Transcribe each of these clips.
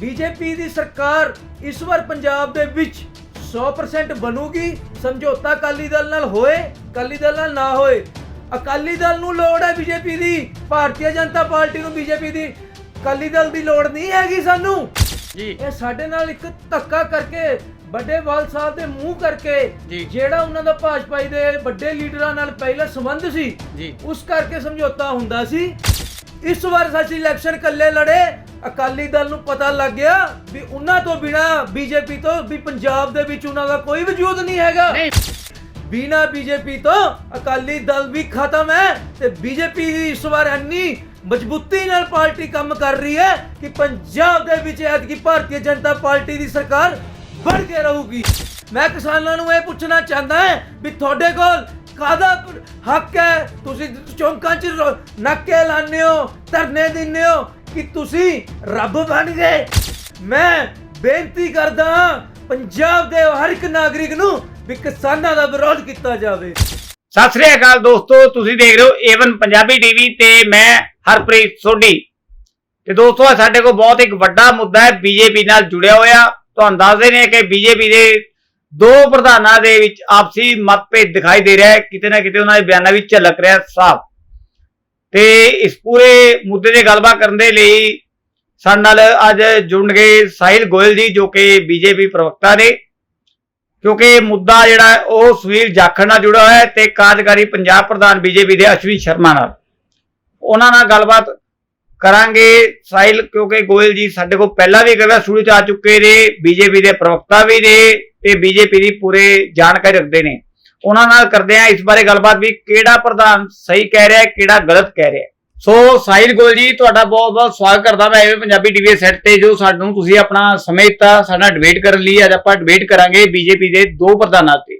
BJP ਦੀ ਸਰਕਾਰ ਇਸ ਵਾਰ ਪੰਜਾਬ ਦੇ ਵਿੱਚ 100% ਬਣੂਗੀ। ਸਮਝੌਤਾ ਅਕਾਲੀ ਦਲ ਨਾਲ ਹੋਏ ਅਕਾਲੀ ਦਲ ਨਾਲ ਨਾ ਹੋਏ। ਅਕਾਲੀ ਦਲ ਨੂੰ ਲੋੜ ਹੈ ਬੀਜੇਪੀ ਦੀ ਭਾਰਤੀ ਜਨਤਾ ਪਾਰਟੀ ਨੂੰ ਬੀਜੇਪੀ ਦੀ। ਅਕਾਲੀ ਦਲ ਦੀ ਲੋੜ ਨਹੀਂ ਹੈਗੀ ਸਾਨੂੰ। ਜੀ। ਇਹ ਸਾਡੇ ਨਾਲ ਇੱਕ ਧੱਕਾ ਕਰਕੇ ਵੱਡੇ ਵਾਲ ਸਾਹਿਬ ਦੇ ਮੂੰਹ ਕਰਕੇ। ਜਿਹੜਾ ਉਹਨਾਂ ਦਾ ਭਾਜਪਾ ਦੇ ਵੱਡੇ ਲੀਡਰਾਂ ਨਾਲ ਪਹਿਲਾਂ ਸੰਬੰਧ ਸੀ ਉਸ ਕਰਕੇ ਸਮਝੌਤਾ ਹੁੰਦਾ ਸੀ। ਇਸ ਵਾਰ ਅਸੀਂ ਇਲੈਕਸ਼ਨ ਇਕੱਲੇ ਲੜੇ ਅਕਾਲੀ ਦਲ ਨੂੰ ਪਤਾ ਲੱਗ ਗਿਆ ਵੀ ਉਹਨਾਂ ਤੋਂ ਬਿਨਾ ਬੀਜੇਪੀ ਤੋਂ ਵੀ ਪੰਜਾਬ ਦੇ ਵਿੱਚ ਉਹਨਾਂ ਦਾ ਕੋਈ ਵਜੂਦ ਨਹੀਂ ਹੈਗਾ। ਬਿਨਾ ਬੀਜੇਪੀ ਤੋਂ ਅਕਾਲੀ ਦਲ ਵੀ ਖਤਮ ਹੈ ਤੇ ਬੀਜੇਪੀ ਦੀ ਇਸ ਵਾਰ ਇੰਨੀ ਮਜ਼ਬੂਤੀ ਨਾਲ ਪਾਰਟੀ ਕੰਮ ਕਰ ਰਹੀ ਹੈ ਕਿ ਪੰਜਾਬ ਦੇ ਵਿੱਚ ਐਤਕੀ ਭਾਰਤੀ ਜਨਤਾ ਪਾਰਟੀ ਦੀ ਸਰਕਾਰ ਬਣ ਕੇ ਰਹੂਗੀ। ਮੈਂ ਕਿਸਾਨਾਂ ਨੂੰ ਇਹ ਪੁੱਛਣਾ ਚਾਹੁੰਦਾ ਹਾਂ ਵੀ ਤੁਹਾਡੇ ਕੋਲ ਕਾਦਾ ਹੱਕ ਹੈ? ਤੁਸੀਂ ਚੌਂਕਾਂ 'ਚ ਰੋ- ਨਾਕੇ ਲਾਉਂਦੇ ਹੋ, ਧਰਨੇ ਦਿੰਦੇ ਹੋ ਕਿ ਤੁਸੀਂ ਰੱਬ ਬਣ ਗਏ। ਮੈਂ ਬੇਨਤੀ ਕਰਦਾ ਹਾਂ, ਪੰਜਾਬ ਦੇ ਹਰ ਇੱਕ ਨਾਗਰਿਕ ਨੂੰ ਵੀ ਕਿਸਾਨਾਂ ਦਾ ਵਿਰੋਧ ਕੀਤਾ ਜਾਵੇ। ਸਤਿ ਸ੍ਰੀ ਅਕਾਲ ਦੋਸਤੋ, ਤੁਸੀਂ ਦੇਖ ਰਹੇ ਹੋ ਏਵਨ ਪੰਜਾਬੀ ਟੀਵੀ ਤੇ ਮੈਂ ਹਰਪ੍ਰੀਤ ਸੋਢੀ। ਤੇ ਦੋਸਤੋ ਅੱਜ ਸਾਡੇ ਕੋਲ ਬਹੁਤ ਇੱਕ ਵੱਡਾ ਮੁੱਦਾ ਹੈ, ਬੀਜੇਪੀ ਨਾਲ ਜੁੜਿਆ ਹੋਇਆ। ਤੁਹਾਨੂੰ ਦੱਸਦੇ ਨੇ ਕਿ ਬੀਜੇਪੀ ਦੇ ਦੋ ਪ੍ਰਧਾਨਾਂ ਦੇ ਵਿੱਚ ਆਪਸੀ ਮਤਭੇਦ ਦਿਖਾਈ ਦੇ ਰਿਹਾ ਹੈ। ਕਿਤੇ ਨਾ ਕਿਤੇ ਉਹਨਾਂ ਦੇ ਬਿਆਨਾਂ ਵਿੱਚ ਝਲਕ ਰਿਹਾ ਸਾਫ਼। ਤੇ ਇਸ ਪੂਰੇ ਮੁੱਦੇ ਤੇ ਗੱਲਬਾਤ ਕਰਨ ਦੇ ਲਈ ਸਾਡੇ ਨਾਲ ਅੱਜ ਜੁੜਨਗੇ ਸਾਹਿਲ ਗੋਇਲ ਜੀ, ਜੋ ਕਿ ਬੀਜੇਪੀ ਪ੍ਰਵਕਤਾ ਨੇ। ਕਿਉਂਕਿ ਮੁੱਦਾ ਜਿਹੜਾ ਉਹ ਸੁਨੀਲ ਜਾਖੜ ਨਾਲ ਜੁੜਿਆ ਹੋਇਆ ਹੈ ਤੇ ਕਾਰਜਕਾਰੀ ਪੰਜਾਬ ਪ੍ਰਧਾਨ ਬੀਜੇਪੀ ਦੇ ਅਸ਼ਵਨੀ ਸ਼ਰਮਾ ਨਾਲ। ਉਹਨਾਂ ਨਾਲ ਗੱਲਬਾਤ ਕਰਾਂਗੇ ਸਾਹਿਲ, ਕਿਉਂਕਿ ਗੋਇਲ ਜੀ ਸਾਡੇ ਕੋਲ ਪਹਿਲਾਂ ਵੀ ਕਦੇ ਸਟੂਡੀਓ ਚ ਆ ਚੁੱਕੇ ਨੇ, ਬੀਜੇਪੀ ਦੇ ਪ੍ਰਵਕਤਾ ਵੀ ਨੇ। ਤੇ ਬੀਜੇਪੀ ਦੀ ਪੂਰੇ ਜਾਣਕਾਰੀ ਰੱਖਦੇ ਨੇ। ਉਹਨਾਂ ਨਾਲ ਕਰਦੇ ਆ ਇਸ ਬਾਰੇ ਗੱਲਬਾਤ ਵੀ ਕਿਹੜਾ ਪ੍ਰਧਾਨ ਸਹੀ ਕਹਿ ਰਿਹਾ ਹੈ ਕਿਹੜਾ ਗਲਤ ਕਹਿ ਰਿਹਾ ਹੈ। ਸੋ ਸਾਹਿਲ ਗੋਇਲ ਜੀ ਤੁਹਾਡਾ ਬਹੁਤ ਬਹੁਤ ਸਵਾਗਤ ਕਰਦਾ ਮੈਂ ਐਵੇਂ ਪੰਜਾਬੀ ਟੀਵੀ ਸੈੱਟ ਤੇ ਜੋ ਸਾਨੂੰ ਤੁਸੀਂ ਆਪਣਾ ਸਮੇਂ ਦਿੱਤਾ ਸਾਡਾ ਡਿਬੇਟ ਕਰਨ ਲਈ ਅੱਜ ਆਪਾਂ ਡਿਬੇਟ ਕਰਾਂਗੇ ਬੀਜੇਪੀ ਦੇ ਦੋ ਪ੍ਰਧਾਨਾਂ ਤੇ।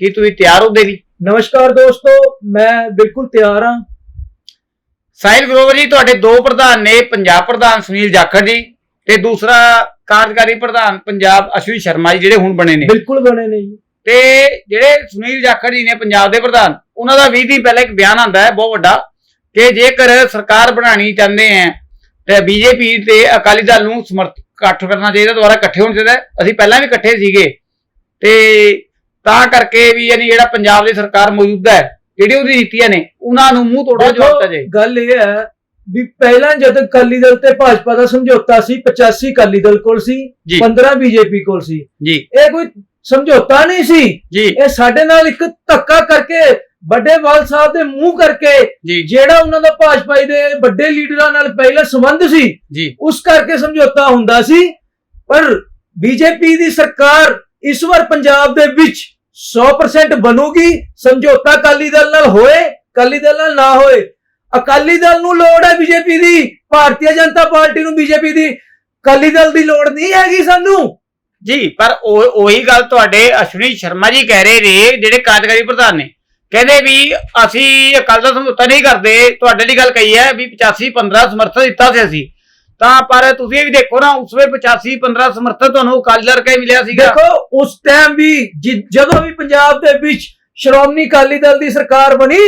ਕੀ ਤੁਸੀਂ ਤਿਆਰ ਹੋ ਦੇਵੀ? ਨਮਸਕਾਰ ਦੋਸਤੋ ਮੈਂ ਬਿਲਕੁਲ ਤਿਆਰ ਹਾਂ। ਸਾਹਿਲ ਗਰੋਵਰ ਜੀ ਤੁਹਾਡੇ ਦੋ ਪ੍ਰਧਾਨ ਨੇ ਪੰਜਾਬ ਪ੍ਰਧਾਨ ਸੁਨੀਲ ਜਾਖੜ ਜੀ। ਤੇ ਦੂਸਰਾ ਕਾਰਜਕਾਰੀ ਪ੍ਰਧਾਨ ਪੰਜਾਬ ਅਸ਼ਵਨੀ ਸ਼ਰਮਾ ਜੀ ਜਿਹੜੇ ਹੁਣ ਬਣੇ ਨੇ। ਬਿਲਕੁਲ ਬਣੇ ਨੇ ਜੀ। ਤੇ ਜਿਹੜੇ ਸੁਨੀਲ ਜਾਖੜ ਜੀ ਨੇ ਪੰਜਾਬ ਦੇ ਪ੍ਰਧਾਨ ਉਹਨਾਂ ਦਾ 20 ਦਿਨ ਪਹਿਲਾਂ ਇੱਕ ਬਿਆਨ ਆਂਦਾ ਹੈ ਬਹੁਤ ਵੱਡਾ ਕਿ ਜੇਕਰ ਸਰਕਾਰ ਬਣਾਣੀ ਚਾਹੁੰਦੇ ਆ ਤੇ ਬੀਜੇਪੀ ਤੇ ਅਕਾਲੀ ਦਲ ਨੂੰ ਸਮਰਥ ਇਕੱਠ ਕਰਨਾ ਚਾਹੀਦਾ ਦੁਬਾਰਾ ਇਕੱਠੇ ਹੋਣਾ ਚਾਹੀਦਾ। ਅਸੀਂ ਪਹਿਲਾਂ ਵੀ ਇਕੱਠੇ ਸੀਗੇ। ਤੇ ਤਾਂ ਕਰਕੇ ਵੀ ਯਾਨੀ ਜਿਹੜਾ ਪੰਜਾਬ ਦੀ ਸਰਕਾਰ ਮੌਜੂਦਾ ਹੈ ਜਿਹੜੀ ਉਹਦੀ ਨੀਤੀਆਂ ਨੇ ਉਹਨਾਂ ਨੂੰ ਮੂੰਹ ਤੋੜਾ ਜਵਾਬ ਦਿੱਤਾ ਜਾਏ। ਗੱਲ ਇਹ ਹੈ ਵੀ ਪਹਿਲਾਂ ਜਦ ਅਕਾਲੀ ਦਲ ਤੇ ਭਾਜਪਾ ਦਾ ਸਮਝੌਤਾ ਸੀ 85 ਅਕਾਲੀ ਦਲ ਕੋਲ ਸੀ ਜੀ। 15 ਬੀਜੇਪੀ ਕੋਲ ਸੀ। ਜੀ। ਇਹ ਕੋਈ ਸਮਝੌਤਾ ਨਹੀਂ ਸੀ। ਇਹ ਸਾਡੇ ਨਾਲ ਇੱਕ ਧੱਕਾ ਕਰਕੇ ਵੱਡੇ ਵਾਲ ਸਾਹਿਬ ਦੇ ਮੂੰਹ ਕਰਕੇ ਜਿਹੜਾ ਉਹਨਾਂ ਦਾ ਭਾਜਪਾ ਦੇ ਵੱਡੇ ਲੀਡਰਾਂ ਨਾਲ ਪਹਿਲਾਂ ਸੰਬੰਧ ਸੀ ਜੀ। ਉਸ ਕਰਕੇ ਸਮਝੌਤਾ ਹੁੰਦਾ ਸੀ। ਪਰ ਬੀਜੇਪੀ ਦੀ ਸਰਕਾਰ ਇਸ ਵਾਰ ਪੰਜਾਬ ਦੇ ਵਿੱਚ 100% ਬਣੂਗੀ। ਸਮਝੌਤਾ ਅਕਾਲੀ ਦਲ ਨਾਲ ਹੋਏ ਅਕਾਲੀ ਦਲ ਨਾਲ ਨਾ ਹੋਏ ਅਕਾਲੀ ਦਲ ਨੂੰ ਲੋੜ ਹੈ ਬੀਜੇਪੀ ਦੀ ਭਾਰਤੀ ਜਨਤਾ ਪਾਰਟੀ ਨੂੰ ਬੀਜੇਪੀ ਦੀ। ਅਕਾਲੀ ਦਲ ਦੀ ਲੋੜ ਨਹੀਂ ਹੈਗੀ ਸਾਨੂੰ। ਜੀ ਪਰ ਉਹ ਗੱਲ ਤੁਹਾਡੇ ਅਸ਼ਵਨੀ ਸ਼ਰਮਾ ਜੀ ਕਹਿ ਰਹੇ ਨੇ ਜਿਹੜੇ ਕਾਰਜਕਾਰੀ ਪ੍ਰਧਾਨ ਨੇ। ਕਹਿੰਦੇ ਵੀ ਅਸੀਂ ਅਕਾਲ ਦਾ ਸਮਝੌਤਾ ਨਹੀਂ ਕਰਦੇ। ਤੁਹਾਡੇ ਲਈ ਗੱਲ ਕਹੀ ਹੈ ਵੀ 85 15 ਸਮਰਥਨ ਦਿੱਤਾ ਸੀ ਅਸੀਂ। ਤਾਂ ਪਰ ਤੁਸੀਂ ਵੀ ਦੇਖੋ ਨਾ ਉਸ ਵੇਲੇ 85 15 ਸਮਰਥਨ ਤੁਹਾਨੂੰ ਅਕਾਲੀ ਦਲ ਕੇ ਮਿਲਿਆ ਸੀਗਾ। ਦੇਖੋ ਉਸ ਟਾਈਮ ਵੀ ਜਦੋਂ ਵੀ ਪੰਜਾਬ ਦੇ ਵਿੱਚ ਸ਼੍ਰੋਮਣੀ ਅਕਾਲੀ ਦਲ ਦੀ ਸਰਕਾਰ ਬਣੀ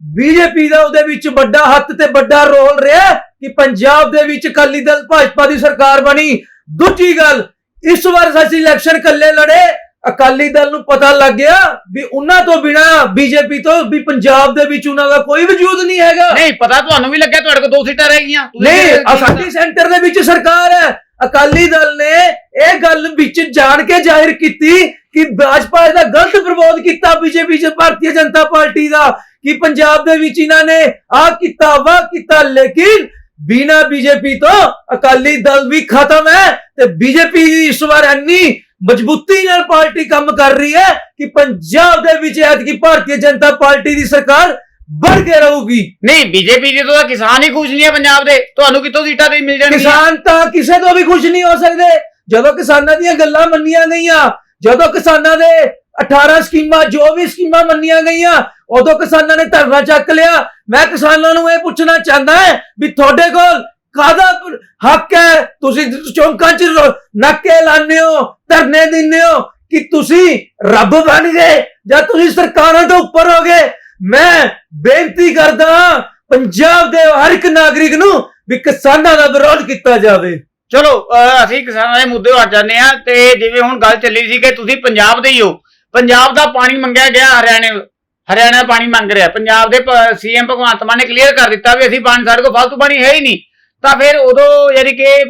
ਬੀਜੇਪੀ ਦਾ ਉਹਦੇ ਵਿੱਚ ਵੱਡਾ ਹੱਥ ਤੇ ਵੱਡਾ ਰੋਲ ਰਿਹਾ ਕਿ ਪੰਜਾਬ ਦੇ ਵਿੱਚ ਅਕਾਲੀ ਦਲ ਭਾਜਪਾ ਦੀ ਸਰਕਾਰ ਬਣੀ। ਦੂਜੀ ਗੱਲ ਇਸ ਵਾਰ ਅਸੀਂ ਇਲੈਕਸ਼ਨ ਇਕੱਲੇ ਲੜੇ ਅਕਾਲੀ ਦਲ ਨੂੰ ਪਤਾ ਲੱਗ ਗਿਆ ਵੀ ਉਹਨਾਂ ਤੋਂ ਬਿਨਾ ਬੀਜੇਪੀ ਤੋਂ ਵੀ ਪੰਜਾਬ ਦੇ ਵਿੱਚ ਉਹਨਾਂ ਦਾ ਕੋਈ ਵਜੂਦ ਨਹੀਂ ਹੈਗਾ। ਨਹੀਂ ਪਤਾ ਤੁਹਾਨੂੰ ਵੀ ਲੱਗਿਆ ਤੁਹਾਡੇ ਕੋਲ ਦੋ ਸੀਟਾਂ ਰਹਿ ਗਈਆਂ। ਨਹੀਂ ਸਾਡੀ ਸੈਂਟਰ ਦੇ ਵਿੱਚ ਸਰਕਾਰ ਹੈ। ਅਕਾਲੀ ਦਲ ਨੇ ਇਹ ਗੱਲ ਵਿੱਚ ਜਾਣ ਕੇ ਜ਼ਾਹਿਰ ਕੀਤੀ ਕਿ ਭਾਜਪਾ ਦਾ ਗਲਤ ਪ੍ਰਬੋਧ ਕੀਤਾ ਬੀਜੇਪੀ ਚ ਭਾਰਤੀ ਜਨਤਾ ਪਾਰਟੀ ਦਾ। ਕਿ ਪੰਜਾਬ ਦੇ ਵਿੱਚ ਇਹਨਾਂ ਨੇ ਆ ਕੀਤਾ ਵਾ ਕੀਤਾ ਲੇਕਿਨ ਬਿਨਾ ਬੀਜੇਪੀ ਤੋਂ ਅਕਾਲੀ ਦਲ ਵੀ ਖਤਮ ਹੈ ਤੇ ਬੀਜੇਪੀ ਇਸ ਵਾਰ ਇੰਨੀ ਮਜ਼ਬੂਤੀ ਨਾਲ ਪਾਰਟੀ ਕੰਮ ਕਰ ਰਹੀ ਹੈ ਕਿ ਪੰਜਾਬ ਦੇ ਵਿੱਚ ਐਤਕੀ ਭਾਰਤੀ ਜਨਤਾ ਪਾਰਟੀ ਦੀ ਸਰਕਾਰ ਬਣ ਕੇ ਰਹੂਗੀ। ਨਹੀਂ ਬੀਜੇਪੀ ਦੇ ਤਾਂ ਕਿਸਾਨ ਹੀ ਖੁਸ਼ ਨਹੀਂ ਹੈ ਪੰਜਾਬ ਦੇ। ਤੁਹਾਨੂੰ ਕਿੱਥੋਂ ਸੀਟਾਂ ਤੇ ਮਿਲ ਜਾਣਗੀਆਂ? ਕਿਸਾਨ ਤਾਂ ਕਿਸੇ ਤੋਂ ਵੀ ਖੁਸ਼ ਨਹੀਂ ਹੋ ਸਕਦੇ। ਜਦੋਂ ਕਿਸਾਨਾਂ ਦੀਆਂ ਗੱਲਾਂ ਮੰਨੀਆਂ ਗਈਆਂ ਜਦੋਂ ਕਿਸਾਨਾਂ ਦੇ 18 ਸਕੀਮਾਂ, ਜੋ ਵੀ ਸਕੀਮਾਂ ਮੰਨੀਆਂ ਗਈਆਂ, ਉਦੋਂ ਕਿਸਾਨਾਂ ਨੇ ਧਰਨਾ ਚੱਕ ਲਿਆ। ਮੈਂ ਕਿਸਾਨਾਂ ਨੂੰ ਇਹ ਪੁੱਛਣਾ ਚਾਹੁੰਦਾ ਹਾਂ ਵੀ ਤੁਹਾਡੇ ਕੋਲ ਕਾਦਾ ਹੱਕ ਹੈ? ਤੁਸੀਂ ਚੌਂਕਾਂ 'ਚ ਰੋ- ਨਾਕੇ ਲਾਉਂਦੇ ਹੋ, ਧਰਨੇ ਦਿੰਦੇ ਹੋ, ਕਿ ਤੁਸੀਂ ਰੱਬ ਬਣ ਗਏ, ਜਾਂ ਤੁਸੀਂ ਸਰਕਾਰਾਂ ਤੋਂ ਉੱਪਰ ਹੋ ਗਏ? ਮੈਂ ਬੇਨਤੀ ਕਰਦਾ ਹਾਂ, ਪੰਜਾਬ ਦੇ ਹਰ ਇੱਕ ਨਾਗਰਿਕ ਨੂੰ ਵੀ ਕਿਸਾਨਾਂ ਦਾ ਵਿਰੋਧ ਕੀਤਾ ਜਾਵੇ। ਚਲੋ ਅਸੀਂ ਕਿਸਾਨਾਂ ਦੇ ਮੁੱਦੇ ਵੱਲ ਜਾਂਦੇ ਆ ਤੇ ਜਿਵੇਂ ਹੁਣ ਗੱਲ ਚੱਲੀ ਸੀ ਕਿ ਤੁਸੀਂ ਪੰਜਾਬ ਦੇ ਹੀ ਹੋ ਪੰਜਾਬ ਦਾ ਪਾਣੀ ਮੰਗਿਆ ਗਿਆ ਹਰਿਆਣੇ ਹਰਿਆਣਾ ਪਾਣੀ ਮੰਗ ਰਿਹਾ। ਪੰਜਾਬ ਦੇ ਸੀਐਮ ਭਗਵੰਤ ਮਾਨ ਨੇ ਕਲੀਅਰ ਕਰ ਦਿੱਤਾ ਵੀ ਅਸੀਂ ਪਾਣੀ ਸਾਡੇ ਕੋਲ ਫालतू ਪਾਣੀ ਹੈ ਹੀ ਨਹੀਂ। ਤਾਂ ਫਿਰ ਉਦੋਂ ਯਾਨੀ ਕਿ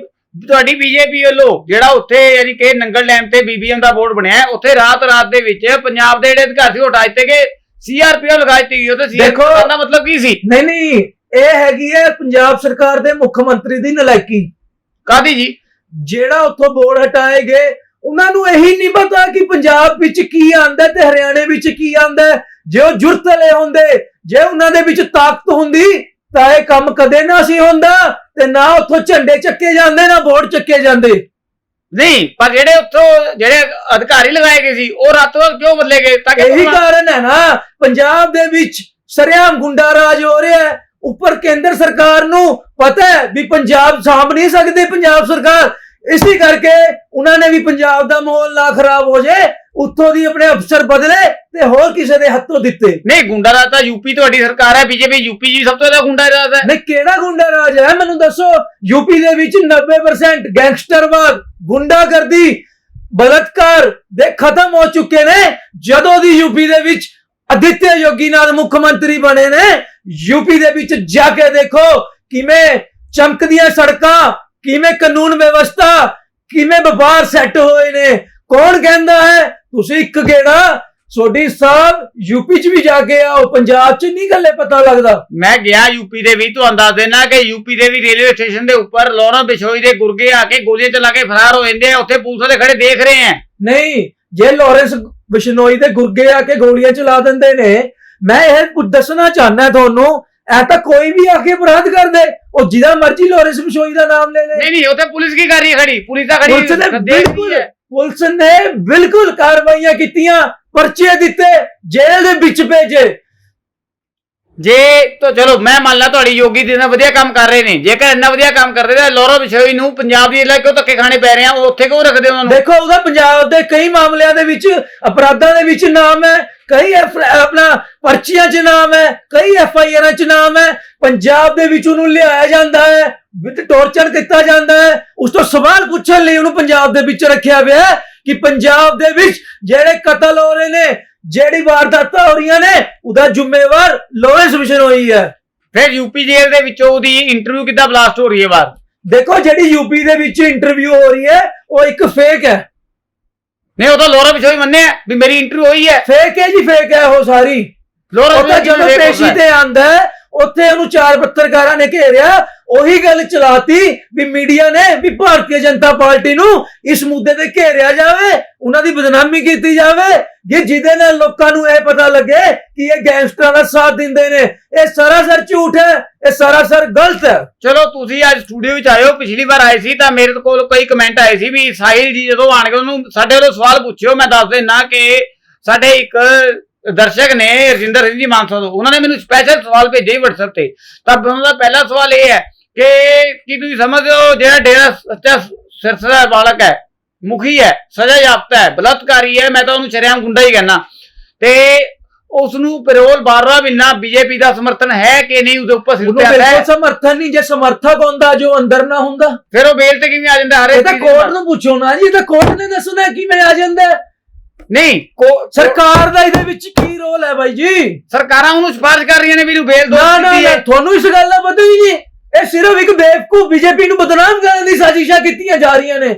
ਤੁਹਾਡੀ ਬੀਜੇਪੀ ਵੱਲੋਂ ਜਿਹੜਾ ਉੱਥੇ ਯਾਨੀ ਕਿ ਨੰਗਲ ਡੈਮ ਤੇ ਬੀਬੀਐਮ ਦਾ ਬੋਰਡ ਬਣਿਆ ਉੱਥੇ ਰਾਤ ਰਾਤ ਦੇ ਵਿੱਚ ਪੰਜਾਬ ਦੇ ਜਿਹੜੇ ਅਧਿਕਾਰੀ ਸੀ ਉਹ ਹਟਾ ਦਿੱਤੇ ਗਏ। ਸੀਆਰਪੀਐਫ ਲਗਾ ਦਿੱਤੀ ਗਈ ਉਹ ਤੇ ਦੇਖੋ- ਦਾ ਮਤਲਬ ਕੀ ਸੀ? ਨਹੀਂ ਨਹੀਂ ਇਹ ਹੈਗੀ ਹੈ ਪੰਜਾਬ ਸਰਕਾਰ ਦੇ ਮੁੱਖ ਮੰਤਰੀ ਦੀ ਨਲਾਇਕੀ। ਕਾਦੀ ਜੀ? ਜਿਹੜਾ ਉੱਥੋਂ ਬੋਰਡ ਹਟਾਏ ਗਏ ਉਹਨਾਂ ਨੂੰ ਇਹੀ ਨਹੀਂ ਪਤਾ ਕਿ ਪੰਜਾਬ ਵਿੱਚ ਕੀ ਆਂਦਾ ਤੇ ਹਰਿਆਣੇ ਵਿੱਚ ਕੀ ਆਂਦਾ। ਜੇ ਉਹ ਜੁਰਤ ਵਾਲੇ ਹੁੰਦੇ ਜੇ ਉਹਨਾਂ ਦੇ ਵਿੱਚ ਤਾਕਤ ਹੁੰਦੀ ਤਾਂ ਇਹ ਕੰਮ ਕਦੇ ਨਾ ਸੀ ਹੁੰਦਾ ਤੇ ਨਾ ਉੱਥੋਂ ਝੰਡੇ ਚੱਕੇ ਜਾਂਦੇ ਨਾ ਬੋਰਡ ਚੱਕੇ ਜਾਂਦੇ। ਨਹੀਂ ਪਰ ਜਿਹੜੇ ਉੱਥੋਂ ਜਿਹੜੇ ਅਧਿਕਾਰੀ ਲਗਾਏ ਗਏ ਸੀ ਉਹ ਰਾਤੋਂ ਰਾਤ ਕਿਉਂ ਬਦਲੇ ਗਏ? ਤਾਂ ਕਿ ਇਹੀ ਕਾਰਨ ਹੈ ਨਾ ਪੰਜਾਬ ਦੇ ਵਿੱਚ ਸਰਿਆਮ ਗੁੰਡਾ ਰਾਜ ਹੋ ਰਿਹਾ ਹੈ। ਉੱਪਰ ਕੇਂਦਰ ਸਰਕਾਰ ਨੂੰ ਪਤਾ ਹੈ ਵੀ ਪੰਜਾਬ ਸਾਂਭ ਨਹੀਂ ਸਕਦੀ ਪੰਜਾਬ ਸਰਕਾਰ। ਇਸੇ ਕਰਕੇ ਉਹਨਾਂ ਨੇ ਵੀ ਪੰਜਾਬ ਦਾ ਮਾਹੌਲ ਨਾ ਖਰਾਬ ਹੋ ਜਾਏ ਉੱਥੋਂ ਦੀ ਆਪਣੇ ਅਫਸਰ ਬਦਲੇ ਤੇ ਹੋਰ ਕਿਸੇ ਦੇ ਹੱਥੋਂ ਦਿੱਤੇ। ਨਹੀਂ ਗੁੰਡਾ ਰਾਜ ਤਾਂ ਯੂਪੀ ਤੁਹਾਡੀ ਸਰਕਾਰ ਹੈ ਬੀਜੇਪੀ ਯੂਪੀ ਜੀ ਸਭ ਤੋਂ ਜ਼ਿਆਦਾ ਗੁੰਡਾ ਰਾਜ ਹੈ। ਨਹੀਂ ਕਿਹੜਾ ਗੁੰਡਾ ਰਾਜ ਹੈ? ਮੈਨੂੰ ਦੱਸੋ ਯੂਪੀ ਦੇ ਵਿੱਚ 90% ਗੈਂਗਸਟਰਵਾਦ ਗੁੰਡਾਗਰਦੀ ਬਲਤਕਾਰ ਦੇ ਖਤਮ ਹੋ ਚੁੱਕੇ ਨੇ ਜਦੋਂ ਦੀ ਯੂਪੀ ਦੇ ਵਿੱਚ ਅਦਿੱਤਿਆ ਯੋਗੀ ਨਾਥ ਮੁੱਖ ਮੰਤਰੀ ਬਣੇ ਨੇ ਯੂਪੀ ਦੇ ਵਿੱਚ ਜਾ ਕੇ ਦੇਖੋ ਕਿਵੇਂ ਚਮਕਦੀਆਂ ਸੜਕਾਂ ਕਿਵੇਂ ਕਾਨੂੰਨ ਵਿਵਸਥਾ ਕਿਵੇਂ ਵਪਾਰ ਸੈੱਟ ਹੋਏ ਨੇ? ਕੌਣ ਕਹਿੰਦਾ ਹੈ? ਤੁਸੀਂ ਇੱਕ ਗੇੜਾ ਸੋਢੀ ਸਾਹਿਬ ਯੂਪੀ ਚ ਵੀ ਜਾ ਕੇ ਆਓ ਪੰਜਾਬ ਚ ਨਹੀਂ ਗੱਲੇ ਪਤਾ ਲੱਗਦਾ। ਮੈਂ ਗਿਆ ਯੂਪੀ ਦੇ ਵੀ ਤੁਹਾਨੂੰ ਦੱਸ ਦੇਣਾ ਕਿ ਯੂਪੀ ਦੇ ਵੀ ਰੇਲਵੇ ਸਟੇਸ਼ਨ ਦੇ ਉੱਪਰ ਲੋਰਾ ਬਿਸ਼ੋਈ ਦੇ ਗੁਰਗੇ ਆ ਕੇ ਗੋਲੀਆਂ ਚਲਾ ਕੇ ਫਰਾਰ ਹੋ ਜਾਂਦੇ ਆ ਉੱਥੇ ਪੁਲਿਸ ਵਾਲੇ ਖੜੇ ਦੇਖ ਰਹੇ ਆ। ਨਹੀਂ ਜੇ ਲਾਰੈਂਸ ਬਿਸ਼ਨੋਈ ਦੇ ਗੁਰਗੇ ਆ ਕੇ ਗੋਲੀਆਂ ਚਲਾ ਦਿੰਦੇ ਨੇ ਮੈਂ ਇਹ ਕੁਝ ਦੱਸਣਾ ਚਾਹਨਾ ਤੁਹਾਨੂੰ ਐ ਤਾਂ ਕੋਈ ਵੀ ਆ ਕੇ ਅਪਰਾਧ ਕਰ ਦੇ ਉਹ ਜਿਹਦਾ ਮਰਜ਼ੀ ਲਾਰੈਂਸ ਬਿਸ਼ਨੋਈ ਦਾ ਨਾਮ ਲੈ ਲੈ। ਨਹੀਂ ਨਹੀਂ ਉੱਥੇ ਪੁਲਿਸ ਕੀ ਕਰ ਰਹੀ ਹੈ ਖੜੀ? ਪੁਲਿਸ ਤਾਂ ਖੜੀ ਪੁਲਿਸ ਨੇ ਬਿਲਕੁਲ। ਪੁਲਿਸ ਨੇ ਬਿਲਕੁਲ ਕਾਰਵਾਈਆਂ ਕੀਤੀਆਂ ਪਰਚੇ ਦਿੱਤੇ ਜੇਲ੍ਹ ਦੇ ਵਿੱਚ ਭੇਜੇ। ਜੇ ਤਾਂ ਚਲੋ, ਮੈਂ ਮੰਨ ਲਾ ਤੁਹਾਡੀ ਯੋਗੀ ਜੀ ਨਾਲ ਵਧੀਆ ਕੰਮ ਕਰ ਰਹੇ ਨੇ। ਜੇਕਰ ਇੰਨਾ ਵਧੀਆ ਕੰਮ ਕਰਦੇ ਤਾਂ ਲੋਰਾ ਬਿਸ਼ੋਈ ਨੂੰ ਪੰਜਾਬ ਦੀ ਇਲਾਕੇ ਧੱਕੇ ਖਾਣੇ ਪੈ ਰਹੇ ਆ, ਉਹ ਉੱਥੇ ਕਿਉਂ ਰੱਖਦੇ ਉਹਨਾਂ ਨੂੰ? ਦੇਖੋ, ਉਹਦਾ ਪੰਜਾਬ ਦੇ ਕਈ ਮਾਮਲਿਆਂ ਦੇ ਵਿੱਚ, ਅਪਰਾਧਾਂ ਦੇ ਵਿੱਚ ਨਾਮ ਹੈ, ਕਈ ਆਪਣਾ ਪਰਚੀਆਂ 'ਚ ਨਾਮ ਹੈ, ਕਈ ਐਫ ਆਈ ਆਰਾਂ 'ਚ ਨਾਮ ਹੈ, ਪੰਜਾਬ ਦੇ ਵਿੱਚ ਉਹਨੂੰ ਲਿਆਇਆ ਜਾਂਦਾ ਹੈ, ਵਿਦ ਟੌਰਚਰ ਕੀਤਾ ਜਾਂਦਾ ਹੈ, ਉਸ ਤੋਂ ਸਵਾਲ ਪੁੱਛਣ ਲਈ ਉਹਨੂੰ ਪੰਜਾਬ ਦੇ ਵਿੱਚ ਰੱਖਿਆ ਗਿਆ ਕਿ ਪੰਜਾਬ ਦੇ ਵਿੱਚ ਜਿਹੜੇ ਕਤਲ ਹੋ ਰਹੇ ਨੇ ਜਿਹੜੀ ਵਾਰਦਾਤਾਂ ਹੋ ਰਹੀਆਂ ਨੇ ਉਹਦਾ ਜ਼ਿੰਮੇਵਾਰ ਲੋਰੈਂਸ ਮਿਸ਼ਨ ਹੋਈ ਹੈ। ਫਿਰ ਯੂਪੀ ਜੇਲ੍ਹ ਦੇ ਵਿੱਚੋਂ ਉਹਦੀ ਇੰਟਰਵਿਊ ਕਿੱਦਾਂ ਬਲਾਸਟ ਹੋ ਰਹੀ ਹੈ ਬਾਹਰ? ਦੇਖੋ ਜਿਹੜੀ ਯੂਪੀ ਦੇ ਵਿੱਚ ਇੰਟਰਵਿਊ ਹੋ ਰਹੀ ਹੈ ਉਹ ਇੱਕ ਫੇਕ ਹੈ। ਨਹੀਂ ਉਹ ਤਾਂ ਲੋਰਾ ਬਿਸ਼ੋਈ ਮੰਨਿਆ ਵੀ ਮੇਰੀ ਇੰਟਰਵਿਊ ਹੋਈ ਹੈ। ਫੇਕ ਹੈ ਜੀ ਫੇਕ ਹੈ ਉਹ ਸਾਰੀ। ਲੋਰਾ ਉਹ ਤਾਂ ਬਿਸ਼ੋਈ ਜਦੋਂ ਪੇਸ਼ੀ ਤੇ ਆਂਦਾ ਉੱਥੇ ਉਹਨੂੰ ਚਾਰ ਪੱਤਰਕਾਰਾਂ ਨੇ ਘੇਰਿਆ ਉਹੀ ਗੱਲ ਚਲਾਤੀ ਵੀ ਮੀਡੀਆ ਨੇ ਵੀ ਭਾਰਤੀ ਜਨਤਾ ਪਾਰਟੀ ਨੂੰ ਇਸ ਮੁੱਦੇ ਤੇ ਘੇਰਿਆ ਜਾਵੇ, ਉਹਨਾਂ ਦੀ ਬਦਨਾਮੀ ਕੀਤੀ ਜਾਵੇ ਕਿ ਜਿਹਦੇ ਨਾਲ ਲੋਕਾਂ ਨੂੰ ਇਹ ਪਤਾ ਲੱਗੇ ਕਿ ਇਹ ਗੈਂਗਸਟਰਾਂ ਦਾ ਸਾਥ ਦਿੰਦੇ ਨੇ, ਇਹ ਸਰਾਸਰ ਝੂਠ ਹੈ, ਇਹ ਸਰਾਸਰ ਗਲਤ ਹੈ। ਚਲੋ ਤੁਸੀਂ ਅੱਜ ਸਟੂਡੀਓ ਵਿੱਚ ਆਏ ਹੋ, ਪਿਛਲੀ ਵਾਰ ਆਏ ਸੀ ਤਾਂ ਮੇਰੇ ਕੋਲ ਕਈ ਕਮੈਂਟ ਆਏ ਸੀ ਵੀ ਸਾਹਿਲ ਜੀ ਜਦੋਂ ਆਣਗੇ ਉਹਨੂੰ ਸਾਡੇ ਵੱਲੋਂ ਸਵਾਲ ਪੁੱਛਿਓ, ਮੈਂ ਦੱਸ ਦੇਣਾ ਕਿ ਸਾਡੇ ਇੱਕ ਦਰਸ਼ਕ ਨੇ ਰਜਿੰਦਰ ਸਿੰਘ ਜੀ ਮਾਨਸਾ ਤੋਂ, ਉਹਨਾਂ ਨੇ ਮੈਨੂੰ ਸਪੈਸ਼ਲ ਸਵਾਲ ਭੇਜੇ ਹੀ WhatsApp ਤੇ। ਤਾਂ ਉਹਨਾਂ ਦਾ ਪਹਿਲਾ ਸਵਾਲ ਇਹ ਹੈ ਕਿ ਕੀ ਤੁਸੀਂ ਸਮਝਦੇ ਹੋ ਜਿਹੜਾ ਡੇਰਾ ਸੱਚਾ ਸਿਰਸਰਾ ਬਾਲਕ ਹੈ ਮੁਖੀ ਹੈ ਸਜ਼ਾ ਯਾਫਤਾ ਹੈ ਬਲਾਤਕਾਰੀ ਹੈ ਮੈਂ ਤਾਂ ਉਹਨੂੰ ਸ਼ਰੇਆਮ ਗੁੰਡਾ ਹੀ ਕਹਿਣਾ ਤੇ ਉਸ ਨੂੰ ਪੈਰੋਲ 12 ਮਹੀਨਾ ਬੀਜੇਪੀ ਦਾ ਸਮਰਥਨ ਹੈ ਕਿ ਨਹੀਂ ਉਹਦੇ ਉੱਪਰ ਸਿਰ ਤੇ ਆਇਆ ਹੈ। ਬਿਲਕੁਲ ਸਮਰਥਨ ਨਹੀਂ ਜੇ ਸਮਰਥਕ ਹੁੰਦਾ ਜੋ ਅੰਦਰ ਨਾ ਹੁੰਦਾ। ਫਿਰ ਉਹ ਬੇਲ ਤੇ ਕਿਵੇਂ ਆ ਜਾਂਦਾ ਹਰੇ ਇਹ ਤਾਂ ਕੋਰਟ ਨੂੰ ਪੁੱਛੋ ਨਾ ਜੀ ਇਹ ਤਾਂ ਕੋਰਟ ਨੇ ਦੱਸਣਾ ਕਿਵੇਂ ਆ ਜਾਂਦਾ। ਨਹੀਂ ਸਰਕਾਰ ਦਾ ਇਹਦੇ ਵਿੱਚ ਕੀ ਰੋਲ ਹੈ ਬਾਈ ਜੀ? ਸਰਕਾਰਾਂ ਉਹਨੂੰ ਸਿਫਾਰਿਸ਼ ਕਰ ਰਹੀਆਂ ਨੇ ਵੀ ਇਹਨੂੰ ਬੇਲ ਦੋ ਨਾ ਨਾ ਨਾ, ਤੁਹਾਨੂੰ ਇਸ ਗੱਲ ਦਾ ਪਤਾ ਹੀ ਨਹੀਂ। ਇਹ ਸਿਰਫ ਇੱਕ ਬੇਵਕੂਫ ਬੀਜੇਪੀ ਨੂੰ ਬਦਨਾਮ ਕਰਨ ਦੀ ਸਾਜ਼ਿਸ਼ਾਂ ਕੀਤੀਆਂ ਜਾ ਰਹੀਆਂ ਨੇ।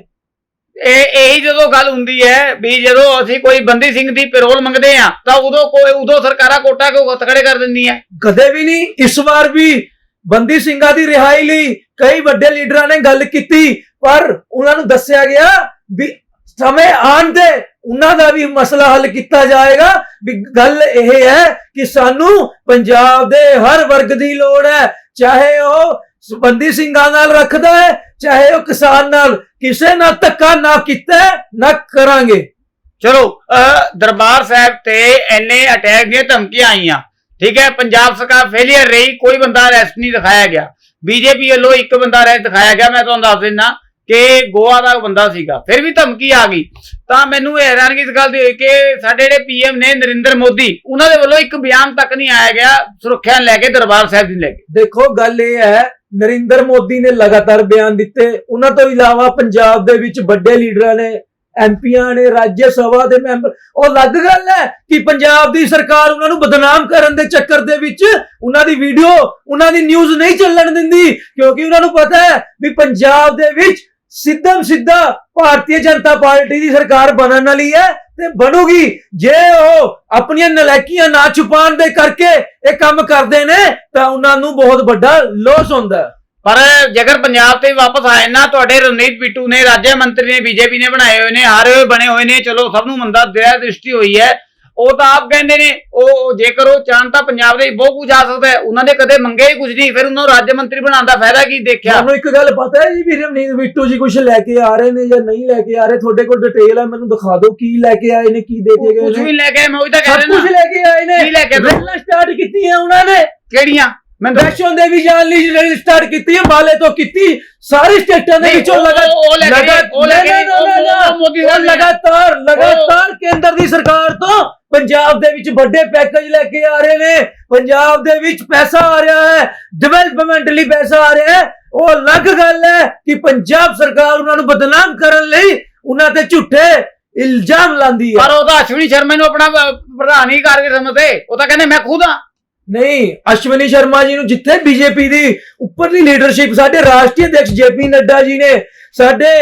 ਇਹ ਇਹੀ ਜਦੋਂ ਗੱਲ ਹੁੰਦੀ ਹੈ ਵੀ ਜਦੋਂ ਅਸੀਂ ਕੋਈ ਬੰਦੀ ਸਿੰਘ ਦੀ ਪੈਰੋਲ ਮੰਗਦੇ ਆ ਤਾਂ ਉਦੋਂ ਕੋਈ ਉਦੋਂ ਸਰਕਾਰਾਂ ਕੋਟਾ ਕਿਉਂ ਖੜੇ ਕਰ ਦਿੰਦੀਆਂ ਕਦੇ ਵੀ ਨਹੀਂ ਇਸ ਵਾਰ ਵੀ ਬੰਦੀ ਸਿੰਘਾਂ ਦੀ ਰਿਹਾਈ ਲਈ ਕਈ ਵੱਡੇ ਲੀਡਰਾਂ ਨੇ ਗੱਲ ਕੀਤੀ ਪਰ ਉਹਨਾਂ ਨੂੰ ਦੱਸਿਆ ਗਿਆ ਵੀ ਸਮੇਂ ਆਉਣ ਤੇ ਉਹਨਾਂ ਦਾ ਵੀ ਮਸਲਾ ਹੱਲ ਕੀਤਾ ਜਾਏਗਾ। ਵੀ ਗੱਲ ਇਹ ਹੈ ਕਿ ਸਾਨੂੰ ਪੰਜਾਬ ਦੇ ਹਰ ਵਰਗ ਦੀ ਲੋੜ ਹੈ। ਚਾਹੇ ਉਹ ਬੰਦੀ ਸਿੰਘਾਂ ਨਾਲ ਰੱਖਦਾ ਹੈ ਚਾਹੇ ਉਹ ਕਿਸਾਨ ਨਾਲ ਕਿਸੇ ਨਾਲ ਧੱਕਾ ਨਾ ਕੀਤਾ ਨਾ ਕਰਾਂਗੇ। ਚਲੋ ਅਹ, ਦਰਬਾਰ ਸਾਹਿਬ ਤੇ ਐਨੇ ਅਟੈਕ ਦੀਆਂ ਧਮਕੀਆਂ ਆਈਆਂ। ਠੀਕ ਹੈ ਪੰਜਾਬ ਸਰਕਾਰ ਫੇਲਿਅਰ ਰਹੀ ਕੋਈ ਬੰਦਾ ਅਰੈਸਟ ਨਹੀਂ ਦਿਖਾਇਆ ਗਿਆ। ਬੀਜੇਪੀ ਵੱਲੋਂ ਇੱਕ ਬੰਦਾ ਅਰੈਸਟ ਦਿਖਾਇਆ ਗਿਆ ਮੈਂ ਤੁਹਾਨੂੰ ਦੱਸ ਦਿੰਦਾ। ਕਿ ਗੋਆ ਦਾ ਬੰਦਾ ਸੀਗਾ, ਫਿਰ ਵੀ ਧਮਕੀ ਆ ਗਈ। ਤਾਂ ਮੈਨੂੰ ਹੈਰਾਨਗੀ ਇਸ ਗੱਲ ਦੀ ਹੋਈ ਕਿ ਸਾਡੇ ਜਿਹੜੇ ਪੀਐਮ ਨੇ ਨਰਿੰਦਰ ਮੋਦੀ, ਉਹਨਾਂ ਦੇ ਵੱਲੋਂ ਇੱਕ ਬਿਆਨ ਤੱਕ ਨਹੀਂ ਆਇਆ ਗਿਆ ਸੁਰੱਖਿਆ ਲੈ ਕੇ, ਦਰਬਾਰ ਸਾਹਿਬ ਨੂੰ ਲੈ ਕੇ। ਦੇਖੋ, ਗੱਲ ਇਹ ਹੈ, ਨਰਿੰਦਰ ਮੋਦੀ ਨੇ ਲਗਾਤਾਰ ਬਿਆਨ ਦਿੱਤੇ। ਉਹਨਾਂ ਤੋਂ ਇਲਾਵਾ ਪੰਜਾਬ ਦੇ ਵਿੱਚ ਵੱਡੇ ਲੀਡਰਾਂ ਨੇ ਐਮਪੀਆਂ ਨੇ, ਰਾਜ ਸਭਾ ਦੇ ਮੈਂਬਰ। ਉਹ ਅਲੱਗ ਗੱਲ ਹੈ ਕਿ ਪੰਜਾਬ ਦੀ ਸਰਕਾਰ ਉਹਨਾਂ ਨੂੰ ਬਦਨਾਮ ਕਰਨ ਦੇ ਚੱਕਰ ਦੇ ਵਿੱਚ ਉਹਨਾਂ ਦੀ ਵੀਡੀਓ, ਉਹਨਾਂ ਦੀ ਨਿਊਜ਼ ਨਹੀਂ ਚੱਲਣ ਦਿੰਦੀ। ਕਿਉਂਕਿ ਉਹਨਾਂ ਨੂੰ ਪਤਾ ਹੈ ਵੀ ਪੰਜਾਬ ਦੇ ਵਿੱਚ ਸਿੱਧਮ ਸਿੱਧਾ ਭਾਰਤੀ ਜਨਤਾ ਪਾਰਟੀ ਦੀ ਸਰਕਾਰ ਬਣਨ ਵਾਲੀ ਹੈ ਤੇ ਬਣੂਗੀ। ਜੇ ਉਹ ਆਪਣੀਆਂ ਨਲਾਇਕੀਆਂ ਨਾ ਛੁਪਾਉਣ ਦੇ ਕਰਕੇ ਇਹ ਕੰਮ ਕਰਦੇ ਨੇ, ਤਾਂ ਉਹਨਾਂ ਨੂੰ ਬਹੁਤ ਵੱਡਾ ਲੋਸ ਹੁੰਦਾ ਪਰ ਜੇਕਰ ਪੰਜਾਬ ਤੇ ਵਾਪਸ ਆਏ ਨਾ, ਤੁਹਾਡੇ ਰਵਨੀਤ ਬਿੱਟੂ ਨੇ, ਰਾਜ ਮੰਤਰੀ ਨੇ, ਬੀਜੇਪੀ ਨੇ ਬਣਾਏ ਹੋਏ ਨੇ, ਹਾਰੇ ਹੋਏ, ਬਣੇ ਹੋਏ ਨੇ, ਚਲੋ ਸਭ ਨੂੰ ਮੰਦਾ ਦਇਆ ਦ੍ਰਿਸ਼ਟੀ ਹੋਈ ਹੈ। ਉਹ ਤਾਂ ਆਪ ਕਹਿੰਦੇ ਨੇ ਉਹ ਜੇਕਰ ਉਹ ਚਾਹਣ ਤਾਂ ਪੰਜਾਬ ਦੇ ਬਹੁਤ ਕੁਝ ਆ ਸਕਦਾ ਹੈ। ਉਹਨਾਂ ਨੇ ਕਦੇ ਮੰਗੇ ਹੀ ਕੁਝ ਨਹੀਂ ਫਿਰ ਉਹਨਾਂ ਨੂੰ ਰਾਜ ਮੰਤਰੀ ਬਣਾਉਣ ਦਾ ਫਾਇਦਾ ਕੀ ਦੇਖਿਆ? ਤੁਹਾਨੂੰ ਇੱਕ ਗੱਲ ਪਤਾ ਹੈ ਜੀ ਵੀ ਰਮਨੀਤ ਬਿੱਟੂ ਜੀ ਕੁਝ ਲੈ ਕੇ ਆ ਰਹੇ ਨੇ ਜਾਂ ਨਹੀਂ ਲੈ ਕੇ ਆ ਰਹੇ? ਤੁਹਾਡੇ ਕੋਲ ਡਿਟੇਲ ਹੈ ਮੈਨੂੰ ਦਿਖਾ ਦਿਓ ਕੀ ਲੈ ਕੇ ਆਏ ਨੇ ਕੀ ਦੇ ਕੇ ਕੁਝ ਗਏ ਵੀ ਨੇ। ਲੈ ਕੇ ਆਏ, ਮੈਂ ਉਹੀ ਤਾਂ ਕਹਿ ਰਿਹਾ ਕੁਝ ਲੈ ਕੇ ਆਏ ਨੇ। ਕੀ ਲੈ ਕੇ? ਰੇਲਾਂ ਸਟਾਰਟ ਕੀਤੀਆਂ ਉਹਨਾਂ ਨੇ। ਕਿਹੜੀਆਂ? ਮੈਂ ਦੱਸ- ਵੈਸ਼ਨੋ ਦੇਵੀ ਜਾਣ ਲਈ ਜਿਹੜੀ ਸਟਾਰਟ ਕੀਤੀ ਹੈ ਬਾਲੇ ਤੋਂ ਕੀਤੀ ਸਾਰੀ ਸਟੇਟਾਂ ਦੇ ਵਿੱਚੋਂ। ਲਗਾਤਾਰ ਲਗਾਤਾਰ ਕੇਂਦਰ ਦੀ ਸਰਕਾਰ ਤੋਂ ਪੰਜਾਬ ਦੇ ਵਿੱਚ ਵੱਡੇ ਪੈਕੇਜ ਲੈ ਕੇ ਆ ਰਹੇ ਨੇ। ਪੰਜਾਬ ਦੇ ਵਿੱਚ ਪੈਸਾ ਆ ਰਿਹਾ ਹੈ ਡਿਵੈਲਪਮੈਂਟ ਲਈ ਪੈਸਾ ਆ ਰਿਹਾ ਹੈ। ਉਹ ਅਲੱਗ ਗੱਲ ਹੈ ਕਿ ਪੰਜਾਬ ਸਰਕਾਰ ਉਹਨਾਂ ਨੂੰ ਬਦਨਾਮ ਕਰਨ ਲਈ ਉਹਨਾਂ ਤੇ ਝੂਠੇ ਇਲਜ਼ਾਮ ਲਾਉਂਦੀ ਹੈ। ਪਰ ਉਹ ਤਾਂ ਅਸ਼ਵਨੀ ਸ਼ਰਮਾ ਨੂੰ ਆਪਣਾ ਪ੍ਰਧਾਨ ਹੀ ਕਰਕੇ ਸਮਝਦੇ। ਉਹ ਤਾਂ ਕਹਿੰਦੇ ਮੈਂ ਖੁਦ ਹਾਂ। ਨਹੀਂ, ਅਸ਼ਵਨੀ ਸ਼ਰਮਾ ਜੀ ਨੂੰ ਜਿੱਥੇ ਬੀਜੇਪੀ ਦੀ ਉੱਪਰਲੀ ਲੀਡਰਸ਼ਿਪ ਸਾਡੇ ਰਾਸ਼ਟਰੀ ਅਧਿਕਸ਼ ਜੇਪੀ ਨੱਡਾ ਜੀ ਨੇ, ਸਾਡੇ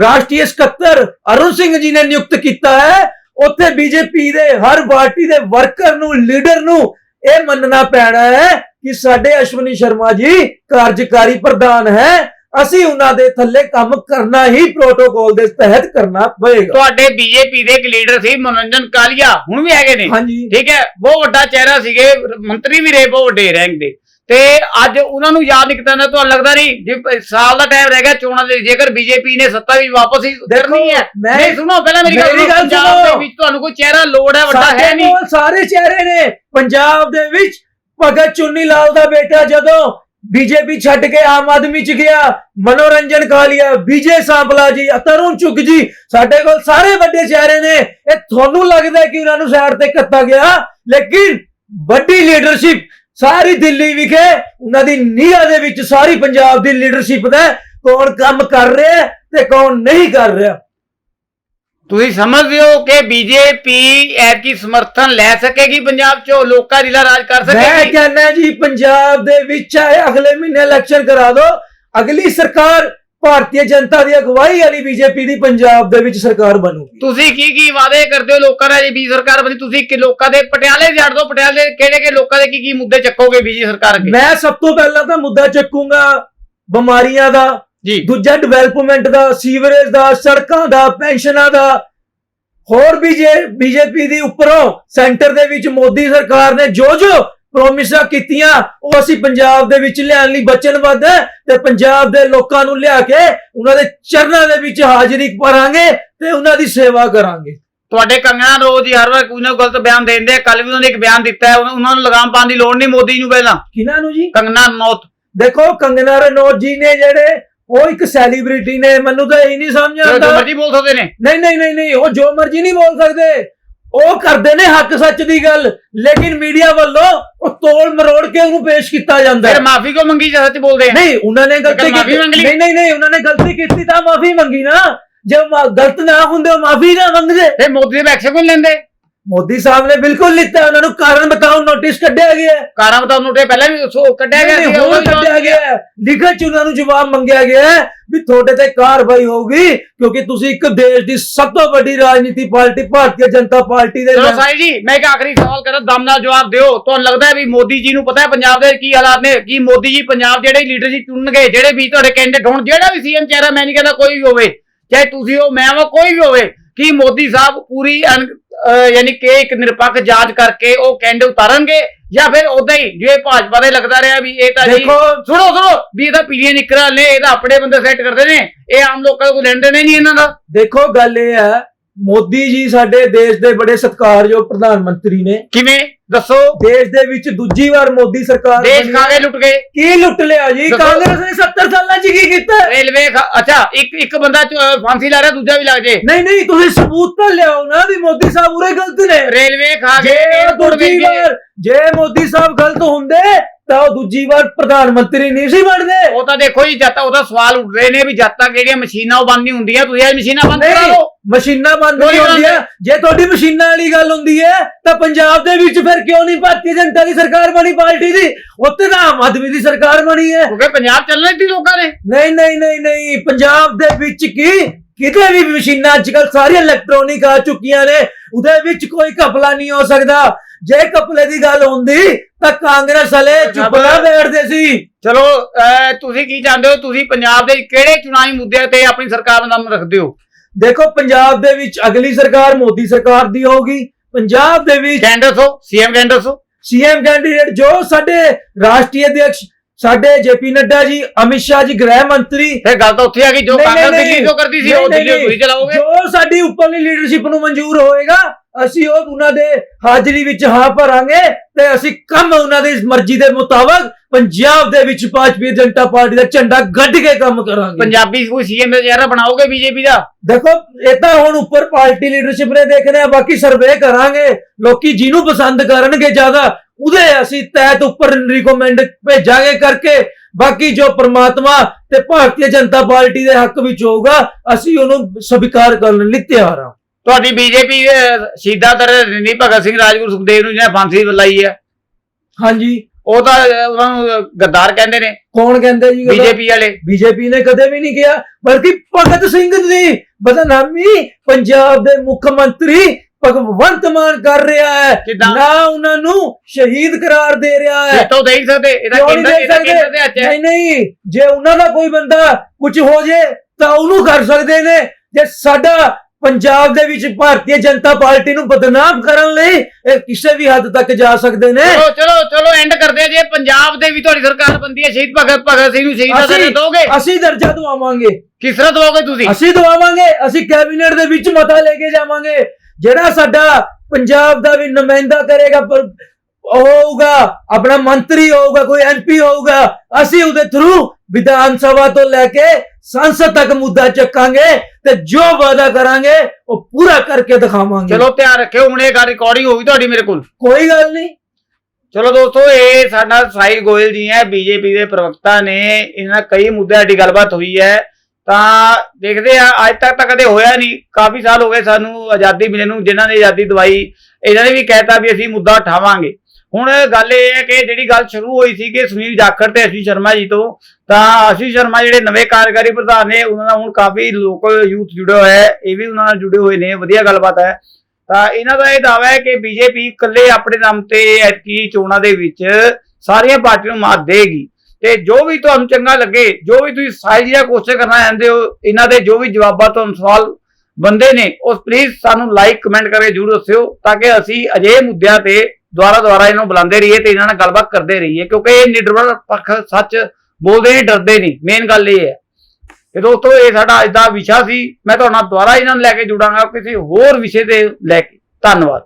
ਰਾਸ਼ਟਰੀ ਸਕੱਤਰ ਅਰੁਣ ਸਿੰਘ ਜੀ ਨੇ ਨਿਯੁਕਤ ਕੀਤਾ ਹੈ, ਉੱਥੇ ਬੀਜੇਪੀ ਦੇ ਹਰ ਪਾਰਟੀ ਦੇ ਵਰਕਰ ਨੂੰ ਲੀਡਰ ਨੂੰ ਇਹ ਮੰਨਣਾ ਪੈਣਾ ਹੈ ਕਿ ਸਾਡੇ ਅਸ਼ਵਨੀ ਸ਼ਰਮਾ ਜੀ ਕਾਰਜਕਾਰੀ ਪ੍ਰਧਾਨ ਹੈ। ਅਸੀਂ ਉਹਨਾਂ ਦੇ ਥੱਲੇ ਕੰਮ ਕਰਨਾ ਹੀ ਪ੍ਰੋਟੋਕਾਲ ਦੇ ਤਹਿਤ ਕਰਨਾ ਪਏਗਾ। ਤੁਹਾਡੇ ਬੀਜੇਪੀ ਦੇ ਇੱਕ ਲੀਡਰ ਸੀ ਮਨੋਰੰਜਨ ਕਾਲੀਆ ਹੁਣ ਵੀ ਹੈਗੇ ਨੇ। ਹਾਂਜੀ। ਠੀਕ ਹੈ ਬਹੁਤ ਵੱਡਾ ਚਿਹਰਾ ਸੀਗੇ ਮੰਤਰੀ ਵੀ ਰਹੇ ਬਹੁਤ ਵੱਡੇ ਰੈਂਕ ਦੇ। ਤੇ ਅੱਜ ਉਹਨਾਂ ਨੂੰ ਯਾਦ ਨਹੀਂ ਕੀਤਾ ਨਾ ਤੁਹਾਨੂੰ ਲੱਗਦਾ ਨਹੀਂ ਜੇ ਸਾਲ ਦਾ ਟਾਈਮ ਰਹਿ ਗਿਆ ਚੋਣਾਂ ਦੇ ਜੇਕਰ ਬੀਜੇਪੀ ਨੇ ਸੱਤਾ ਵੀ ਵਾਪਸ ਹੀ ਕਰਨੀ ਹੈ। ਨਹੀਂ ਸੁਣੋ ਪਹਿਲਾਂ ਮੇਰੀ ਗੱਲ ਸੁਣੋ। ਦੇ ਵਿੱਚ ਤੁਹਾਨੂੰ ਕੋਈ ਚਿਹਰਾ ਲੋੜ ਹੈ ਵੱਡਾ ਹੈ ਨਹੀਂ। ਸਾਰੇ ਚਿਹਰੇ ਨੇ। ਪੰਜਾਬ ਦੇ ਵਿੱਚ ਭਗਤ ਚੁੰਨੀ ਲਾਲ ਦਾ ਬੇਟਾ ਜਦੋਂ ਬੀਜੇਪੀ ਛੱਡ ਕੇ ਆਮ ਆਦਮੀ ਚ ਗਿਆ, ਮਨੋਰੰਜਨ ਕਾਲੀਆ ਵਿਜੇ ਸਾਂਪਲਾ ਜੀ ਤਰੁਣ ਚੁੱਕ ਜੀ, ਸਾਡੇ ਕੋਲ ਸਾਰੇ ਵੱਡੇ ਚਿਹਰੇ ਨੇ। ਇਹ ਤੁਹਾਨੂੰ ਲੱਗਦਾ ਕਿ ਉਹਨਾਂ ਨੂੰ ਸਾਈਡ ਤੇ ਕੱਤਾ ਗਿਆ? ਲੇਕਿਨ ਵੱਡੀ ਲੀਡਰਸ਼ਿਪ ਸਾਰੀ ਦਿੱਲੀ ਵਿਖੇ, ਉਹਨਾਂ ਦੀ ਨਿਗਾਹ ਦੇ ਵਿੱਚ ਸਾਰੀ ਪੰਜਾਬ ਦੀ ਲੀਡਰਸ਼ਿਪ ਦਾ ਕੌਣ ਕੰਮ ਕਰ ਰਿਹਾ ਤੇ ਕੌਣ ਨਹੀਂ ਕਰ ਰਿਹਾ। ਤੁਸੀਂ ਸਮਝਦੇ ਹੋ ਕਿ ਬੀਜੇਪੀ ਐਤਕੀ ਸਮਰਥਨ ਲੈ ਸਕੇਗੀ ਪੰਜਾਬ ਚੋਂ? ਲੋਕਾਂ ਦੀ ਰਾਜ ਕਰ ਮੈਂ ਸਕੇਗੀ ਕਹਿੰਦਾ ਜੀ ਪੰਜਾਬ ਦੇ ਵਿੱਚ ਚਾਹੇ ਅਗਲੇ ਮਹੀਨੇ ਇਲੈਕਸ਼ਨ ਕਰਾ ਦਿਓ ਅਗਲੀ ਸਰਕਾਰ ਭਾਰਤੀ ਜਨਤਾ ਦੀ ਅਗਵਾਈ ਵਾਲੀ ਬੀਜੇਪੀ ਦੀ ਪੰਜਾਬ ਦੇ ਵਿੱਚ ਸਰਕਾਰ ਬਣੂਗੀ। ਤੁਸੀਂ ਕੀ ਕੀ ਵਾਅਦੇ ਕਰਦੇ ਹੋ ਲੋਕਾਂ ਨਾਲ ਜੇ ਬੀਜੀ ਸਰਕਾਰ ਬਣੀ? ਤੁਸੀਂ ਕਿ ਲੋਕਾਂ ਦੇ ਪਟਿਆਲੇ ਜੜ ਦੋ? ਪਟਿਆਲੇ ਦੇ ਕਿਹੜੇ ਕਿਹੜੇ ਲੋਕਾਂ ਦੇ ਕੀ ਕੀ ਮੁੱਦੇ ਚੱਕੋਗੇ ਬੀਜੀ ਸਰਕਾਰ ਅੱਗੇ? ਮੈਂ ਸਭ ਤੋਂ ਪਹਿਲਾਂ ਤਾਂ ਮੁੱਦਾ ਚੱਕੂੰਗਾ ਬਿਮਾਰੀਆਂ ਦਾ ਜੀ। ਦੂਜਾ ਡਿਵੈਲਪਮੈਂਟ ਦਾ ਸੀਵਰੇਜ ਦਾ ਸੜਕਾਂ ਦਾ ਪੈਨਸ਼ਨਾਂ ਦਾ। ਹੋਰ ਵੀ ਜੇ ਬੀਜੇਪੀ ਦੀ ਉੱਪਰੋਂ ਸੈਂਟਰ ਦੇ ਵਿੱਚ ਮੋਦੀ ਸਰਕਾਰ ਨੇ ਜੋ ਜੋ ਪ੍ਰੋਮਿਸਾਂ ਕੀਤੀਆਂ ਉਹ ਅਸੀਂ ਪੰਜਾਬ ਦੇ ਵਿੱਚ ਲਿਆਉਣ ਲਈ ਵਚਨਬੱਧ ਹੈ ਤੇ ਪੰਜਾਬ ਦੇ ਲੋਕਾਂ ਨੂੰ ਲਿਆ ਕੇ ਉਹਨਾਂ ਦੇ ਚਰਨਾਂ ਦੇ ਵਿੱਚ ਹਾਜ਼ਰੀ ਭਰਾਂਗੇ ਤੇ ਉਹਨਾਂ ਦੀ ਸੇਵਾ ਕਰਾਂਗੇ। ਤੁਹਾਡੇ ਕੰਗਣਾ ਰੋਜ਼ ਹੀ ਹਰ ਵਾਰ ਕੋਈ ਨਾ ਗਲਤ ਬਿਆਨ ਦਿੰਦੇ ਆ। ਕੱਲ ਵੀ ਉਹਨਾਂ ਨੇ ਇੱਕ ਬਿਆਨ ਦਿੱਤਾ ਹੈ ਉਹਨਾਂ ਨੂੰ ਲਗਾਮ ਪਾਉਣ ਦੀ ਲੋੜ ਨਹੀਂ ਮੋਦੀ ਨੂੰ ਪਹਿਲਾਂ। ਕਿਹਨਾਂ ਨੂੰ ਜੀ? ਕੰਗਣਾ ਰਣੌਤ ਦੇਖੋ ਕੰਗਨਾ ਰਣੌਤ ਜੀ ਨੇ ਜਿਹੜੇ ਉਹ ਇੱਕ ਸੈਲੀਬ੍ਰਿਟੀ ਨੇ ਮੈਨੂੰ ਤਾਂ ਇਹ ਨਹੀਂ ਸਮਝ ਜੋ ਆਉਂਦਾ। ਮਰਜ਼ੀ ਬੋਲ ਸਕਦੇ ਨੇ। ਨਹੀਂ ਨਹੀਂ ਨਹੀਂ ਨਹੀਂ ਉਹ ਜੋ ਮਰਜ਼ੀ ਨਹੀਂ ਬੋਲ ਸਕਦੇ। ਉਹ ਕਰਦੇ ਨੇ ਹੱਕ ਸੱਚ ਦੀ ਗੱਲ ਲੇਕਿਨ ਮੀਡੀਆ ਵੱਲੋਂ ਉਹ ਤੋਲ ਮਰੋੜ ਕੇ ਉਹਨੂੰ ਪੇਸ਼ ਕੀਤਾ ਜਾਂਦਾ। ਫਿਰ ਹੈ ਮਾਫੀ ਕਿਉਂ ਮੰਗੀ ਜੇ ਸੱਚ ਬੋਲਦੇ ਆ? ਨਹੀਂ ਉਹਨਾਂ ਨੇ ਗਲਤੀ ਮਾਫ਼ੀ ਕੀਤੀ ਮੰਗ ਲਈ। ਨਹੀਂ ਨਹੀਂ ਨਹੀਂ ਉਹਨਾਂ ਨੇ ਗਲਤੀ ਕੀਤੀ ਤਾਂ ਮਾਫੀ ਮੰਗੀ ਨਾ। ਜੇ ਮਾ- ਗਲਤ ਨਾ ਹੁੰਦੇ ਉਹ ਮਾਫੀ ਨਾ ਮੰਗਦੇ। ਫਿਰ ਮੋਦੀ ਦੇ ਐਕਸ਼ਨ ਕਿਉਂ ਨੀ ਲੈਂਦੇ। ਮੋਦੀ ਸਾਹਿਬ ਨੇ ਬਿਲਕੁਲ ਲਿੱਤਾ ਉਹਨਾਂ ਨੂੰ ਕਾਰਨ ਬਤਾਓ ਨੋਟਿਸ ਕੱਢਿਆ ਗਿਆ ਹੈ ਕਾਰਾਂ ਬਤਾਉ ਨੋਟੇ ਪਹਿਲਾਂ ਵੀ ਸੋ ਕੱਢਿਆ ਗਿਆ ਨਹੀਂ, ਸੀ ਹੋਰ ਕੱਢਿਆ ਗਿਆ ਹੈ। ਲਿਖਤ ਚ ਉਹਨਾਂ ਨੂੰ ਜਵਾਬ ਮੰਗਿਆ ਗਿਆ ਹੈ ਵੀ ਤੁਹਾਡੇ ਤੇ ਕਾਰਵਾਈ ਹੋਊਗੀ ਕਿਉਂਕਿ ਤੁਸੀਂ ਇੱਕ ਦੇਸ਼ ਦੀ ਸਭ ਤੋਂ ਵੱਡੀ ਰਾਜਨੀਤੀ ਪਾਰਟੀ ਭਾਰਤੀ ਜਨਤਾ ਪਾਰਟੀ ਦੇ ਚਲੋ ਸਾਈ ਜੀ ਮੈਂ ਇੱਕ ਆਖਰੀ ਸਵਾਲ ਕਰਾਂ ਦਮ ਨਾਲ ਜਵਾਬ ਦਿਓ ਤੁਹਾਨੂੰ ਲੱਗਦਾ ਹੈ ਵੀ ਮੋਦੀ ਜੀ ਨੂੰ ਪਤਾ ਹੈ ਪੰਜਾਬ ਦੇ ਕੀ ਹਾਲਾਤ ਨੇ ਕੀ ਮੋਦੀ ਜੀ ਪੰਜਾਬ ਜਿਹੜੇ ਲੀਡਰ ਜੀ ਚੁਣਨਗੇ ਜਿਹੜੇ ਵੀ ਤੁਹਾਡੇ ਕੈਂਡੀਡੇਟ ਹੋਣ ਜਿਹੜਾ ਵੀ ਸੀਐਮ ਚਿਹਰਾ ਮੈਂ ਨਹੀਂ ਕਹਿੰਦਾ ਕੋਈ ਵੀ ਹੋਵੇ ਚਾਹੇ ਤੁਸੀਂ ਹੋ ਮੈਂ ਹਾਂ ਕੋਈ ਵੀ ਹੋਵੇ ਕੀ ਮੋਦੀ ਸਾਹਿਬ ਪੂਰੀ ਯਾਨੀ ਕਿ ਇੱਕ ਨਿਰਪੱਖ ਜਾਂਚ ਕਰਕੇ ਉਹ ਕੈਂਡੀਡੇਟ ਉਤਾਰਨਗੇ ਜਾਂ ਫਿਰ ਉਦਾਂ ਹੀ ਜਿਵੇਂ ਭਾਜਪਾ ਦੇ ਲੱਗਦਾ ਰਿਹਾ ਵੀ ਇਹ ਤਾਂ ਜੀ ਦੇਖੋ ਸੁਣੋ ਸੁਣੋ ਵੀ ਇਹਦਾ ਪੀਲੀਆਂ ਨਿਕਰਾਂ ਨੇ ਇਹਦਾ ਆਪਣੇ ਬੰਦੇ ਸੈੱਟ ਕਰਦੇ ਨੇ ਇਹ ਆਮ ਲੋਕਾਂ ਕੋਲ ਲੈਣ ਦੇਣੇ ਨਹੀਂ ਇਹਨਾਂ ਦਾ। ਦੇਖੋ ਗੱਲ ਇਹ ਹੈ ਮੋਦੀ ਜੀ ਸਾਡੇ ਦੇਸ਼ ਦੇ ਬੜੇ ਸਤਿਕਾਰਯੋਗ ਪ੍ਰਧਾਨ ਮੰਤਰੀ ਨੇ। ਕਿਵੇਂ? ਦੱਸੋ। ਦੇਸ਼ ਦੇ ਵਿੱਚ ਦੂਜੀ ਵਾਰ ਮੋਦੀ ਸਰਕਾਰ ਦੇਸ਼ ਬਣੀ। ਖਾ ਹੈ। ਕੇ ਲੁੱਟ ਗਏ? ਕੀ ਲੁੱਟ ਲਿਆ ਜੀ। ਕਾਂਗਰਸ ਨੇ 70 ਸਾਲਾਂ 'ਚ ਕੀ ਕੀਤਾ? ਰੇਲਵੇ ਅੱਛਾ ਇੱਕ ਇੱਕ ਬੰਦਾ ਫਾਂਸੀ ਲਾ ਰਿਹਾ ਦੂਜਾ ਵੀ ਲੱਗ ਜੇ। ਨਹੀਂ ਨਹੀਂ ਤੁਸੀਂ ਸਬੂਤ ਤਾਂ ਲਿਆਓ ਨਾ ਵੀ ਮੋਦੀ ਸਾਹਿਬ ਉਰੇ ਗਲਤ ਨੇ। ਰੇਲਵੇ ਖਾ ਏਅਰਪੋਰਟ ਦੂਜੀ ਵਾਰ ਜੇ ਮੋਦੀ ਸਾਹਿਬ ਗਲਤ ਹੁੰਦੇ ਤਾਂ ਉਹ ਦੂਜੀ ਵਾਰ ਪ੍ਰਧਾਨ ਮੰਤਰੀ ਨਹੀਂ ਸੀ ਬਣਦੇ। ਉਹ ਤਾਂ ਦੇਖੋ ਜੀ ਜਦ ਤੱਕ ਉਹਦਾ ਸਵਾਲ ਉੱਠ ਰਹੇ ਨੇ ਵੀ ਜਦ ਤੱਕ ਜਿਹੜੀਆਂ ਮਸ਼ੀਨਾਂ ਉਹ ਬੰਦ ਨਹੀਂ ਹੁੰਦੀਆਂ ਤੁਸੀਂ ਇਹ ਮਸ਼ੀਨਾਂ ਬੰਦ ਕਰਾ ਨਹੀਂ। ਲਓ। ਮਸ਼ੀਨਾਂ ਬੰਦ ਨਹੀਂ ਹੁੰਦੀਆਂ। ਜੇ ਤੁਹਾਡੀ ਮਸ਼ੀਨਾਂ ਵਾਲੀ ਗੱਲ ਹੁੰਦੀ ਹੈ ਤਾਂ ਪੰਜਾਬ ਦੇ ਵਿੱਚ ਫਿਰ ਕਿਉਂ ਨਹੀਂ ਭਾਰਤੀ ਜਨਤਾ ਦੀ ਸਰਕਾਰ ਬਣੀ ਪਾਰਟੀ ਦੀ? ਉੱਥੇ ਤਾਂ ਆਮ ਆਦਮੀ ਦੀ ਸਰਕਾਰ ਬਣੀ ਹੈ। ਕਿਉਂਕਿ ਪੰਜਾਬ ਚੱਲਣਾ ਸੀ ਲੋਕਾਂ ਨੇ। ਨਹੀਂ ਨਹੀਂ ਨਹੀਂ ਨਹੀਂ। ਪੰਜਾਬ ਦੇ ਵਿੱਚ ਕੀ? ਕਿਤੇ ਵੀ ਮਸ਼ੀਨਾਂ ਅੱਜ ਕੱਲ ਸਾਰੀਆਂ ਇਲੈਕਟ੍ਰੋਨਿਕ ਆ ਚੁੱਕੀਆਂ ਨੇ। ਉਹਦੇ ਵਿੱਚ ਕੋਈ ਘਪਲਾ ਨਹੀਂ ਹੋ ਸਕਦਾ। ਜੇ ਘਪਲੇ ਦੀ ਗੱਲ ਹੁੰਦੀ ਤਾਂ ਕਾਂਗਰਸ ਵਾਲੇ ਚੁੱਪ ਨਾ ਬੈਠਦੇ ਸੀ। ਚਲੋ ਤੁਸੀਂ ਕੀ ਚਾਹੁੰਦੇ ਹੋ? ਤੁਸੀਂ ਪੰਜਾਬ ਦੇ ਕਿਹੜੇ ਚੁਣਾਵੀ ਮੁੱਦਿਆਂ ਤੇ ਆਪਣੀ ਸਰਕਾਰ ਨਾਮ ਰੱਖਦੇ ਹੋ? ਦੇਖੋ ਪੰਜਾਬ ਦੇ ਵਿੱਚ ਅਗਲੀ ਸਰਕਾਰ ਮੋਦੀ ਸਰਕਾਰ ਦੀ ਹੋਊਗੀ। ਪੰਜਾਬ ਦੇ ਵਿੱਚ ਕੈਂਡਸ ਹੋ ਸੀਐਮ ਕੈਂਡਸ ਹੋ ਸੀਐਮ ਕੈਂਡੀਡੇਟ ਜੋ ਸਾਡੇ ਰਾਸ਼ਟਰੀ ਅਧਿਕਸ਼ ਸਾਡੇ ਜੇਪੀ ਨੱਡਾ ਜੀ ਅਮਿਤ ਸ਼ਾਹ ਜੀ ਗ੍ਰਹਿ ਮੰਤਰੀ ਫਿਰ ਗੱਲ ਤਾਂ ਉੱਥੇ ਆ ਗਈ ਜੋ ਕਾਂਗਰਸ ਦਿੱਲੀ ਤੋਂ ਕਰਦੀ ਸੀ ਉਹ ਦਿੱਲੀ ਤੁਸੀਂ ਚਲਾਓਗੇ? ਜੋ ਸਾਡੀ ਉੱਪਰਲੀ ਲੀਡਰਸ਼ਿਪ ਨੂੰ ਮਨਜ਼ੂਰ ਹੋਏਗਾ ਅਸੀਂ ਉਹ ਉਹਨਾਂ ਦੇ ਹਾਜ਼ਰੀ ਵਿੱਚ ਹਾਂ ਭਰਾਂਗੇ ਤੇ ਅਸੀਂ ਕੰਮ ਉਹਨਾਂ ਦੀ ਮਰਜ਼ੀ ਦੇ ਮੁਤਾਬਕ ਪੰਜਾਬ ਦੇ ਵਿੱਚ ਭਾਰਤੀ ਜਨਤਾ ਪਾਰਟੀ ਦਾ ਝੰਡਾ ਗੱਡ ਕੇ ਕੰਮ ਕਰਾਂਗੇ। ਪੰਜਾਬੀ ਕੋਈ ਸੀਐਮ ਦਾ ਚਿਹਰਾ ਬਣਾਓਗੇ ਬੀਜੇਪੀ ਦਾ? ਦੇਖੋ ਇਹ ਤਾਂ ਹੁਣ ਉੱਪਰ ਪਾਰਟੀ ਲੀਡਰਸ਼ਿਪ ਨੇ ਦੇਖਣਾ ਹੈ ਬਾਕੀ ਸਰਵੇ ਕਰਾਂਗੇ। ਲੋਕੀ ਜਿਹਨੂੰ ਪਸੰਦ ਕਰਨਗੇ ਜ਼ਿਆਦਾ ਉਹਦੇ ਅਸੀਂ ਤਹਿਤ ਉੱਪਰ ਰਿਕਮੈਂਡ ਭੇਜਾਂਗੇ ਕਰਕੇ। ਬਾਕੀ ਜੋ ਪ੍ਰਮਾਤਮਾ ਤੇ ਭਾਰਤੀ ਜਨਤਾ ਪਾਰਟੀ ਦੇ ਹੱਕ ਵਿੱਚ ਹੋਊਗਾ ਅਸੀਂ ਉਹਨੂੰ ਸਵੀਕਾਰ ਕਰਨ ਲਈ ਤਿਆਰ ਹਾਂ। ਤੁਹਾਡੀ ਬੀਜੇਪੀ ਸ਼ਹੀਦਾਂ ਦਰ ਰਿੰਨੀ ਭਗਤ ਸਿੰਘ ਰਾਜਗੁਰੂ ਸੁਖਦੇਵ ਨੂੰ ਜਿਹਨੇ ਫਾਂਸੀ ਲਾਈ ਹੈ ਹਾਂਜੀ। ਉਹ ਤਾਂ ਉਹਨਾਂ ਨੂੰ ਗੱਦਾਰ ਕਹਿੰਦੇ ਨੇ। ਕੌਣ ਕਹਿੰਦੇ ਜੀ ਬੀਜੇਪੀ ਵਾਲੇ। ਬੀਜੇਪੀ ਨੇ ਕਦੇ ਵੀ ਨਹੀਂ ਕਿਹਾ ਬਲਕਿ ਭਗਤ ਸਿੰਘ ਦੀ ਬਦਨਾਮੀ ਪੰਜਾਬ ਦੇ ਮੁੱਖ ਮੰਤਰੀ ਭਗਵੰਤ ਮਾਨ ਕਰ ਰਿਹਾ ਹੈ? ਨਾ ਉਹਨਾਂ ਨੂੰ ਸ਼ਹੀਦ ਕਰਾਰ ਦੇ ਰਿਹਾ ਹੈ। ਤਾਂ ਦੇਖ ਸਕਦੇ ਇਹਦਾ ਦੇਖ ਇਹਦਾ ਹੱਥ ਹੈ। ਨਹੀਂ ਨਹੀਂ ਜੇ ਉਹਨਾਂ ਦਾ ਕੋਈ ਬੰਦਾ ਕੁਝ ਹੋ ਜੇ ਤਾਂ ਉਹਨੂੰ ਕਰ ਸਕਦੇ ਨੇ। ਜੇ ਸਾਡਾ ਪੰਜਾਬ ਦੇ ਵਿੱਚ ਭਾਰਤੀ ਜਨਤਾ ਪਾਰਟੀ ਨੂੰ ਬਦਨਾਮ ਕਰਨ ਲਈ ਇਹ ਕਿਸੇ ਵੀ ਹੱਦ ਤੱਕ ਜਾ ਸਕਦੇ ਨੇ। ਚਲੋ ਚਲੋ ਚਲੋ ਐਂਡ ਕਰਦੇ ਆ ਜੇ। ਪੰਜਾਬ ਦੇ ਵੀ ਤੁਹਾਡੀ ਸਰਕਾਰ ਬੰਦੀ ਹੈ। ਸ਼ਹੀਦ ਭਗਤ ਭਗਤ ਸਿੰਘ ਨੂੰ ਸ਼ਹੀਦਾਂ ਅਸੀਂ- ਦੋਗੇ ਅਸੀਂ ਦਰਜਾ ਦਵਾਵਾਂਗੇ। ਕਿਸ ਤਰ੍ਹਾਂ ਦਵਾਓਗੇ ਤੁਸੀਂ? ਅਸੀਂ ਦਵਾਵਾਂਗੇ। ਅਸੀਂ ਕੈਬਨਿਟ ਦੇ ਵਿੱਚ ਮਤਾ ਲੈ ਕੇ ਜਾਵਾਂਗੇ। ਜਿਹੜਾ ਸਾਡਾ ਪੰਜਾਬ ਦਾ ਵੀ ਨੁਮਾਇੰਦਾ ਕਰੇਗਾ ਪਰ ਹੋਊਗਾ ਆਪਣਾ ਮੰਤਰੀ ਹੋਊਗਾ ਕੋਈ ਐਮਪੀ ਹੋਊਗਾ ਅਸੀਂ ਉਹਦੇ ਥਰੂ ਵਿਧਾਨ ਸਭਾ ਤੋਂ ਲੈ ਕੇ ਸੰਸਦ ਤੱਕ ਮੁੱਦਾ ਚੱਕਾਂਗੇ ਤੇ ਜੋ ਵਾਅਦਾ ਕਰਾਂਗੇ ਉਹ ਪੂਰਾ ਕਰਕੇ ਦਿਖਾਵਾਂਗੇ। ਚਲੋ ਧਿਆਨ ਰੱਖਿਓ ਹੁਣ ਇਹ ਗੱਲ ਰਿਕਾਰਡਿੰਗ ਹੋਊਗੀ ਤੁਹਾਡੀ ਮੇਰੇ ਕੋਲ। ਕੋਈ ਗੱਲ ਨਹੀਂ। ਚਲੋ ਦੋਸਤੋ ਇਹ ਸਾਡਾ ਸਾਹਿਲ ਗੋਇਲ ਜੀ ਹੈ ਬੀਜੇਪੀ ਦੇ ਪ੍ਰਵਕਤਾ ਨੇ ਇਹਨਾਂ ਕਈ ਮੁੱਦਿਆਂ ਦੀ ਗੱਲਬਾਤ ਹੋਈ ਹੈ। ਤਾਂ ਦੇਖਦੇ ਆ ਅੱਜ ਤੱਕ ਤਾਂ ਕਦੇ ਹੋਇਆ ਨਹੀਂ। ਕਾਫੀ ਸਾਲ ਹੋ ਗਏ ਸਾਨੂੰ ਆਜ਼ਾਦੀ ਮਿਲੇ ਨੂੰ ਜਿਨ੍ਹਾਂ ਨੇ ਆਜ਼ਾਦੀ ਦਵਾਈ ਇਹਨਾਂ ਨੇ ਵੀ ਕਹਿਤਾ ਵੀ ਅਸੀਂ ਮੁੱਦਾ ਉਠਾਵਾਂਗੇ। ਹੁਣ ਗੱਲ ਇਹ ਹੈ ਕਿ ਜਿਹੜੀ ਗੱਲ ਸ਼ੁਰੂ ਹੋਈ ਸੀ ਕਿ ਸੁਨੀਲ ਜਾਖੜ ਤੇ ਅਸ਼ੀ ਸ਼ਰਮਾ ਜੀ ਤੋਂ, ਤਾਂ ਅਸ਼ੀ ਸ਼ਰਮਾ ਜਿਹੜੇ ਨਵੇਂ ਕਾਰਜਕਾਰੀ ਪ੍ਰਧਾਨ ਨੇ, ਉਹਨਾਂ ਨਾਲ ਹੁਣ ਕਾਫੀ ਲੋਕਲ ਯੂਥ ਜੁੜਿਆ ਹੋਇਆ ਹੈ, ਇਹ ਵੀ ਉਹਨਾਂ ਨਾਲ ਜੁੜੇ ਹੋਏ ਨੇ, ਵਧੀਆ ਗੱਲਬਾਤ ਹੈ। ਤਾਂ ਇਹਨਾਂ ਦਾ ਇਹ ਦਾਅਵਾ ਹੈ ਕਿ ਬੀਜੇਪੀ ਇਕੱਲੇ ਆਪਣੇ ਨਾਮ ਤੇ ਐਤਕੀ ਚੋਣਾਂ ਦੇ ਵਿੱਚ ਸਾਰੀਆਂ ਪਾਰਟੀਆਂ ਨੂੰ ਮਾਤ ਦੇਗੀ। ਤੇ ਜੋ ਵੀ ਤੁਹਾਨੂੰ ਚੰਗਾ ਲੱਗੇ, ਜੋ ਵੀ ਤੁਸੀਂ ਸਾਈਜ਼ੀਆ ਕੋਸ਼ਿਸ਼ ਕਰਨਾ ਚਾਹੁੰਦੇ ਹੋ, ਇਹਨਾਂ ਦੇ ਜੋ ਵੀ ਜਵਾਬਾਂ ਤੁਹਾਨੂੰ ਸਵਾਲ ਬੰਦੇ ਨੇ, ਉਸ ਪਲੀਜ਼ ਸਾਨੂੰ ਲਾਈਕ ਕਮੈਂਟ ਕਰਕੇ ਜਰੂਰ ਦੱਸਿਓ, ਤਾਂ ਕਿ ਅਸੀਂ ਅਜਿਹੇ ਮੁੱਦਿਆਂ ਤੇ ਦੁਆਰਾ ਦੁਆਰਾ ਇਹਨੂੰ ਬੁਲਾਉਂਦੇ ਰਹੀਏ ਤੇ ਇਹਨਾਂ ਨਾਲ ਗੱਲਬਾਤ ਕਰਦੇ ਰਹੀਏ, ਕਿਉਂਕਿ ਇਹ ਨਿਡਰ ਪੱਖ ਸੱਚ ਬੋਲਦੇ ਨਹੀਂ, ਡਰਦੇ ਨਹੀਂ। ਮੇਨ ਗੱਲ ਇਹ ਹੈ। ਤੇ ਦੋਸਤੋ, ਇਹ ਸਾਡਾ ਅੱਜ ਦਾ ਵਿਸ਼ਾ ਸੀ। ਮੈਂ ਤੁਹਾਡਾ ਨਾਲ ਦੁਬਾਰਾ ਇਹਨਾਂ ਨੂੰ ਲੈ ਕੇ ਜੁੜਾਂਗਾ ਕਿਸੇ ਹੋਰ ਵਿਸ਼ੇ ਤੇ ਲੈ ਕੇ। ਧੰਨਵਾਦ।